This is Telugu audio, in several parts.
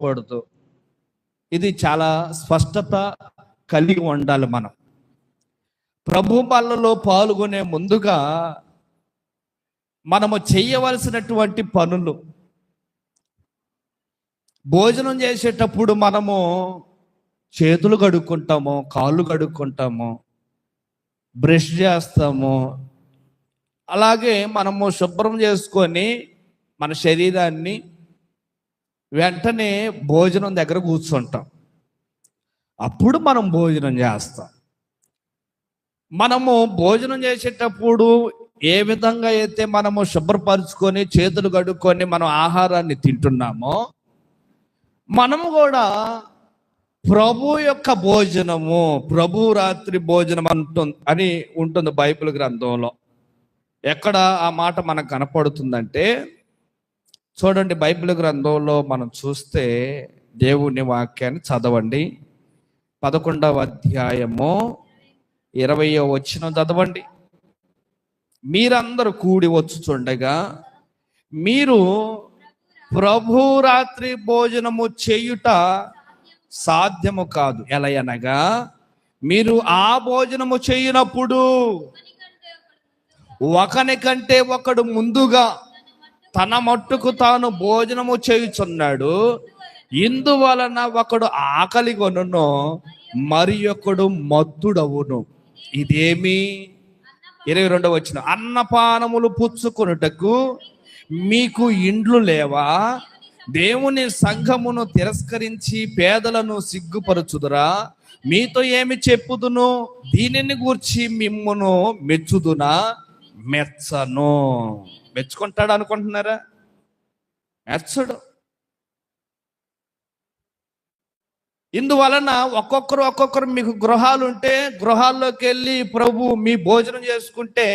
కూడదు ఇది చాలా స్పష్టత కలిగి ఉండాలి మనం. ప్రభు బల్లలో పాల్గొనే ముందుగా మనము చేయవలసినటువంటి పనులు. భోజనం చేసేటప్పుడు మనము చేతులు కడుక్కుంటాము కాళ్ళు కడుక్కుంటాము బ్రష్ చేస్తాము. అలాగే మనము శుభ్రం చేసుకొని మన శరీరాన్ని వెంటనే భోజనం దగ్గర కూర్చుంటాం. అప్పుడు మనం భోజనం చేస్తాం. మనము భోజనం చేసేటప్పుడు ఏ విధంగా అయితే మనము శుభ్రపరుచుకొని చేతులు కడుక్కొని మనం ఆహారాన్ని తింటున్నామో మనము కూడా ప్రభు యొక్క భోజనము ప్రభు రాత్రి భోజనం అంటుంది అని ఉంటుంది బైబిల్ గ్రంథంలో. ఎక్కడ ఆ మాట మనకు కనపడుతుందంటే చూడండి బైబిల్ గ్రంథంలో మనం చూస్తే దేవుని వాక్యాన్ని చదవండి. పదకొండవ అధ్యాయము ఇరవయో వచ్చిన చదవండి. మీరందరూ కూడి వచ్చుచుండగా మీరు ప్రభు రాత్రి భోజనము చేయుట సాధ్యము కాదు. ఎలా అనగా మీరు ఆ భోజనము చేయనప్పుడు ఒకని కంటే ఒకడు ముందుగా తన మట్టుకు తాను భోజనము చేయుచున్నాడు. ఇందువలన ఒకడు ఆకలి కొనును మరి ఒకడు మత్తుడవును. ఇదేమి? ఇరవై రెండవ వచ్చిన అన్నపానములు పుచ్చుకొనుటకు మీకు ఇండ్లు లేవా? దేవుని సంఘమును తిరస్కరించి పేదలను సిగ్గుపరచుదురా? మీతో ఏమి చెప్పుదును? దీనిని గూర్చి మిమ్మును మెచ్చుదునా? మెచ్చను. మెచ్చుకుంటాడు అనుకుంటున్నారా? మెచ్చడు. ఇందువలన ఒక్కొక్కరు ఒక్కొక్కరు మీకు గృహాలు ఉంటే గృహాల్లోకి వెళ్ళి ప్రభు మీ భోజనం చేసుకుంటే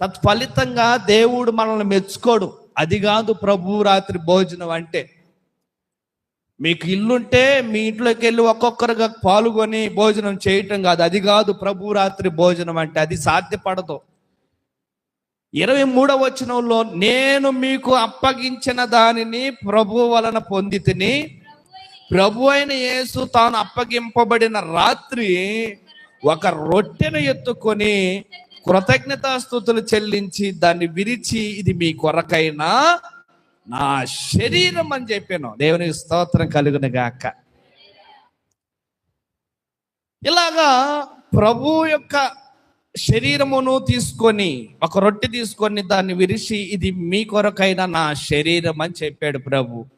తత్ఫలితంగా దేవుడు మనల్ని మెచ్చుకోడు. అది కాదు ప్రభు రాత్రి భోజనం అంటే. మీకు ఇల్లుంటే మీ ఇంట్లోకి వెళ్ళి ఒక్కొక్కరుగా పాల్గొని భోజనం చేయటం కాదు. అది కాదు ప్రభు రాత్రి భోజనం అంటే. అది సాధ్యపడదు. ఇరవై మూడవ వచనంలో నేను మీకు అప్పగించిన దానిని ప్రభు వలన పొంది తిని ప్రభు అయిన యేసు తాను అప్పగింపబడిన రాత్రి ఒక రొట్టెను ఎత్తుకొని కృతజ్ఞతాస్థుతులు చెల్లించి దాన్ని విరిచి ఇది మీ కొరకైనా నా శరీరం అని చెప్పాను. దేవునికి స్తోత్రం కలుగును గాక. ఇలాగా ప్రభు యొక్క శరీరమును తీసుకొని ఒక రొట్టె తీసుకొని దాన్ని విరిచి ఇది మీ కొరకైనా నా శరీరం అని చెప్పాడు ప్రభు.